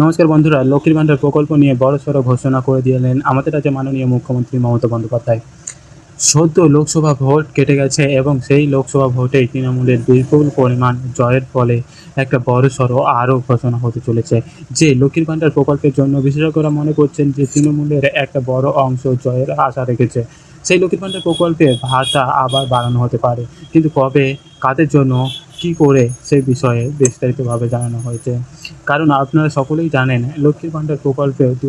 নমস্কার বন্ধুরা, লক্ষ্মীর ভাণ্ডার প্রকল্প নিয়ে বড়সড় ঘোষণা করে দিলেন আমাদের রাজ্যের মাননীয় মুখ্যমন্ত্রী মমতা বন্দ্যোপাধ্যায়। সদ্য লোকসভা ভোট কেটে গেছে এবং সেই লোকসভা ভোটে তৃণমূলের বিপুল পরিমাণ জয়ের ফলে একটা বড়সড় আরও ঘোষণা হতে চলেছে। যে লক্ষ্মীর ভাণ্ডার প্রকল্পের জন্য বিশেষজ্ঞরা মনে করছেন যে তৃণমূলের একটা বড় অংশ জয়ের আশা রেখেছে। সেই লক্ষ্মীর ভাণ্ডার প্রকল্পে ভাতা আবার বাড়ানো হতে পারে। কিন্তু কবে, কাদের জন্য কি করে সেই বিষয়ে বিস্তারিতভাবে জানানো হয়েছে। কারণ আপনারা সকলেই জানেন, লক্ষ্মীর ভাণ্ডার প্রকল্পে দু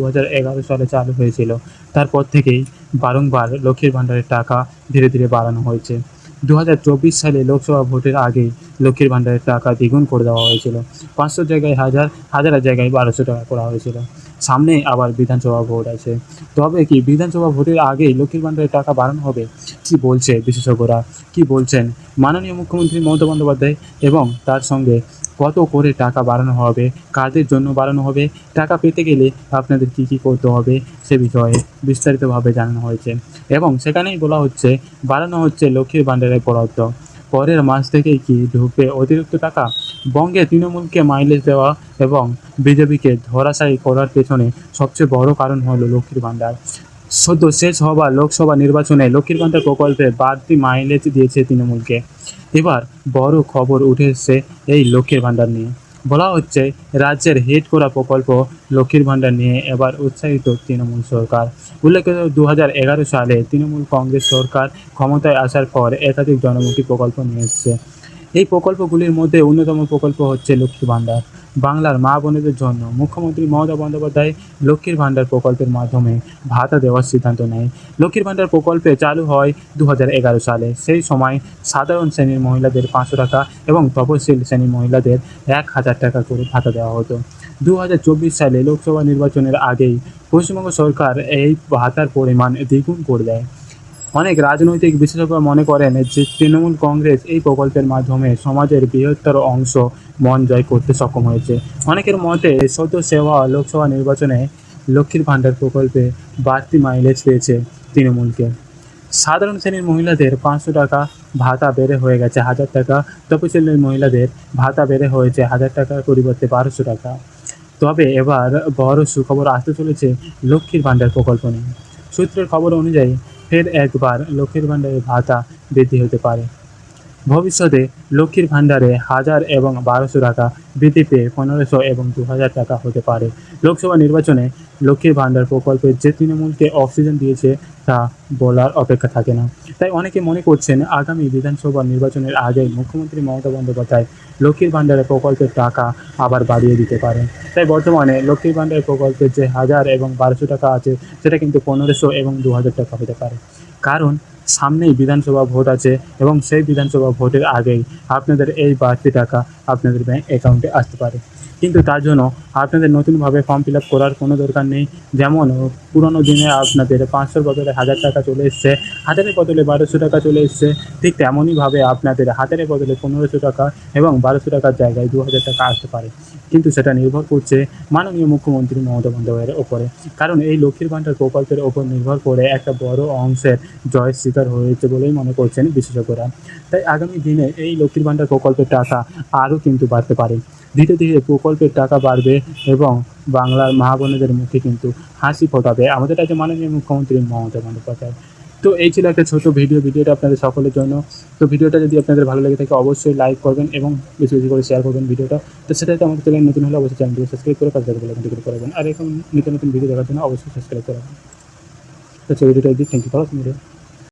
সালে চালু হয়েছিল। তারপর থেকেই বারংবার লক্ষ্মীর ভাণ্ডারের টাকা ধীরে ধীরে বাড়ানো হয়েছে। দু হাজার চব্বিশ সালে লোকসভা ভোটের আগেই লক্ষ্মীর ভাণ্ডারের টাকা দ্বিগুণ করে দেওয়া হয়েছিল। পাঁচশো জায়গায় হাজার হাজারের জায়গায় বারোশো টাকা করা হয়েছিল। সামনে আবার বিধানসভা ভোট আছে। তবে কি বিধানসভা ভোটের আগেই লক্ষ্মীর ভাণ্ডারের টাকা বাড়ানো হবে? কি বলছে বিশেষজ্ঞরা? কি বলছেন? মাননীয় মুখ্যমন্ত্রী মমতা বন্দ্যোপাধ্যায় এবং তার সঙ্গে কত করে টাকা বাড়ানো হবে? কাদের জন্য বাড়ানো হবে? টাকা পেতে গেলে আপনাদের কি কি করতে হবে? সে বিষয়ে বিস্তারিতভাবে জানানো হয়েছে। এবং সেখানেই বলা হচ্ছে, বাড়ানো হচ্ছে লক্ষ্মীর ভাণ্ডারের বরাদ্দ। পরের মাস থেকেই কি ঢুকবে অতিরিক্ত টাকা? বঙ্গে তৃণমূলকে মাইলেজ দেওয়া এবং বিজেপিকে ধরাশায়ী করার পেছনে সবচেয়ে বড় কারণ হলো লক্ষ্মীর ভাণ্ডার। সদ্য শেষ হওয়া লোকসভা নির্বাচনে লক্ষ্মীর প্রকল্পে বাড়তি মাইলেজ দিয়েছে তৃণমূলকে। এবার বড় খবর উঠে এই লক্ষ্মীর ভাণ্ডার নিয়ে। বলা হচ্ছে, রাজ্যের হিট করা প্রকল্প লক্ষ্মীর ভাণ্ডার নিয়ে এবার উৎসাহিত তৃণমূল সরকার। উল্লেখিত দু সালে তৃণমূল কংগ্রেস সরকার ক্ষমতায় আসার পর একাধিক জনমুখী প্রকল্প নিয়ে এসছে। এই প্রকল্পগুলির মধ্যে অন্যতম প্রকল্প হচ্ছে লক্ষ্মী ভাণ্ডার। বাংলার মা বোনেদের জন্য মুখ্যমন্ত্রী মমতা বন্দ্যোপাধ্যায় লক্ষ্মীর ভাণ্ডার প্রকল্পের মাধ্যমে ভাতা দেওয়ার সিদ্ধান্ত নেয়। লক্ষ্মীর ভাণ্ডার প্রকল্পে চালু হয় দু সালে। সেই সময় সাধারণ শ্রেণির মহিলাদের পাঁচশো টাকা এবং তপশিল শ্রেণির মহিলাদের এক হাজার টাকা করে ভাতা দেওয়া হতো। দু হাজার চব্বিশ সালে লোকসভা নির্বাচনের আগেই পশ্চিমবঙ্গ সরকার এই ভাতার পরিমাণ দ্বিগুণ করে দেয়। অনেক রাজনৈতিক বিশেষজ্ঞ মনে করেন যে তৃণমূল কংগ্রেস এই প্রকল্পের মাধ্যমে সমাজের বৃহত্তর অংশ মন জয় করতে সক্ষম হয়েছে। অনেকের মতে সদ্য সেবা লোকসভা নির্বাচনে লক্ষ্মীর ভাণ্ডার প্রকল্পে বাড়তি মাইলেজ পেয়েছে তৃণমূলকে। সাধারণ শ্রেণির মহিলাদের পাঁচশো টাকা ভাতা বেড়ে হয়ে গেছে হাজার টাকা। তপশিলের মহিলাদের ভাতা বেড়ে হয়েছে হাজার টাকার পরিবর্তে বারোশো টাকা। তবে এবার বড় সুখবর আসতে চলেছে লক্ষ্মীর ভাণ্ডার প্রকল্প নিয়ে। সূত্রের খবর অনুযায়ী ফের একবার লক্ষ্মীর ভাণ্ডারে ভাতা বৃদ্ধি হতে পারে। ভবিষ্যতে লক্ষ্মীর ভাণ্ডারে হাজার এবং বারোশো টাকা বৃদ্ধি পেয়ে পনেরোশো এবং দু হাজার টাকা হতে পারে। লোকসভা নির্বাচনে লক্ষ্মীর ভাণ্ডার প্রকল্পে যে তৃণমূলকে অক্সিজেন দিয়েছে তা বলার অপেক্ষা থাকে না। তাই অনেকে মনে করছেন আগামী বিধানসভা নির্বাচনের আগে মুখ্যমন্ত্রী মমতা বন্দ্যোপাধ্যায় লক্ষ্মীর ভাণ্ডারের প্রকল্পের টাকা আবার বাড়িয়ে দিতে পারে তাই বর্তমানে লক্ষ্মীর ভাণ্ডার প্রকল্পের যে হাজার এবং বারোশো টাকা আছে, সেটা কিন্তু পনেরোশো এবং দু হাজার টাকা হতে পারে। কারণ সামনেই বিধানসভা ভোট আছে এবং সেই বিধানসভা ভোটের আগেই আপনাদের এই বাড়তি টাকা আপনাদের ব্যাঙ্ক অ্যাকাউন্টে আসতে পারে। কিন্তু তার জন্য আপনাদের নতুনভাবে ফর্ম ফিল আপ করার কোনো দরকার নেই। যেমন পুরোনো দিনে আপনাদের পাঁচশোর বদলে হাজার টাকা চলে এসছে হাজারের বদলে বারোশো টাকা চলে এসছে। ঠিক তেমনইভাবে আপনাদের হাজারের বদলে পনেরোশো টাকা এবং বারোশো টাকার জায়গায় দু হাজার টাকা আসতে পারে। কিন্তু সেটা নির্ভর করছে মাননীয় মুখ্যমন্ত্রী মমতা বন্দ্যোপাধ্যায়ের ওপরে। কারণ এই লক্ষ্মীর ভাণ্ডার প্রকল্পের ওপর নির্ভর করে একটা বড় অংশের জয়ের শিকার হয়েছে বলেই মনে করছেন বিশেষজ্ঞরা। তাই আগামী দিনে এই লক্ষ্মীর ভাণ্ডার প্রকল্পের টাকা আরও কিন্তু বাড়তে পারে। ধীরে ধীরে প্রকল্পের টাকা বাড়বে এবং বাংলার মা বোনেদের মুখে কিন্তু হাসি ফোটাবে। আমাদের রাজ্যে মাননীয় মুখ্যমন্ত্রী মমতা বন্দ্যোপাধ্যায়। তো এই ছিল একটা ছোট ভিডিও, ভিডিওটা আপনাদের সকলের জন্য। তো ভিডিওটা যদি আপনাদের ভালো লেগে থাকে, অবশ্যই লাইক করবেন এবং বেশি বেশি করে শেয়ার করবেন ভিডিওটা। তো সেটাতে আমাদের চ্যানেল নতুন হলে অবশ্যই চ্যানেলটিকে সাবস্ক্রাইব করে পাশে ক্লিক করবেন আর এখন নতুন নতুন ভিডিও দেখার জন্য অবশ্যই সাবস্ক্রাইব করবেন তো ভিডিওটা দিই থ্যাংক ইউ ফর